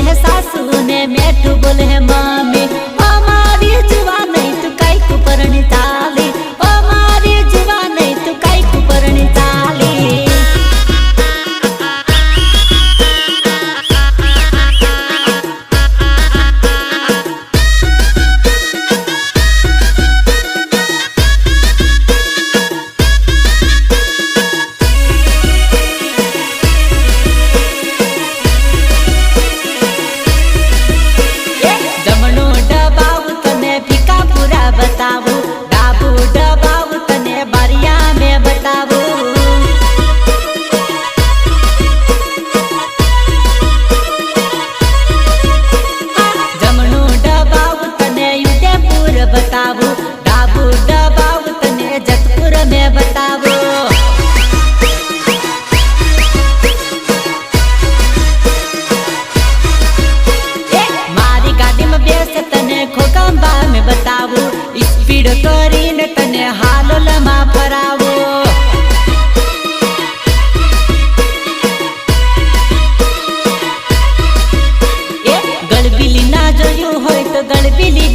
बोले है सासू ने मेठू बोले है माँ। ભીડ કરીને તને હાલોલમાં ફરાવો. ગળબીલી ના જોયું હોય તો ગળબીલી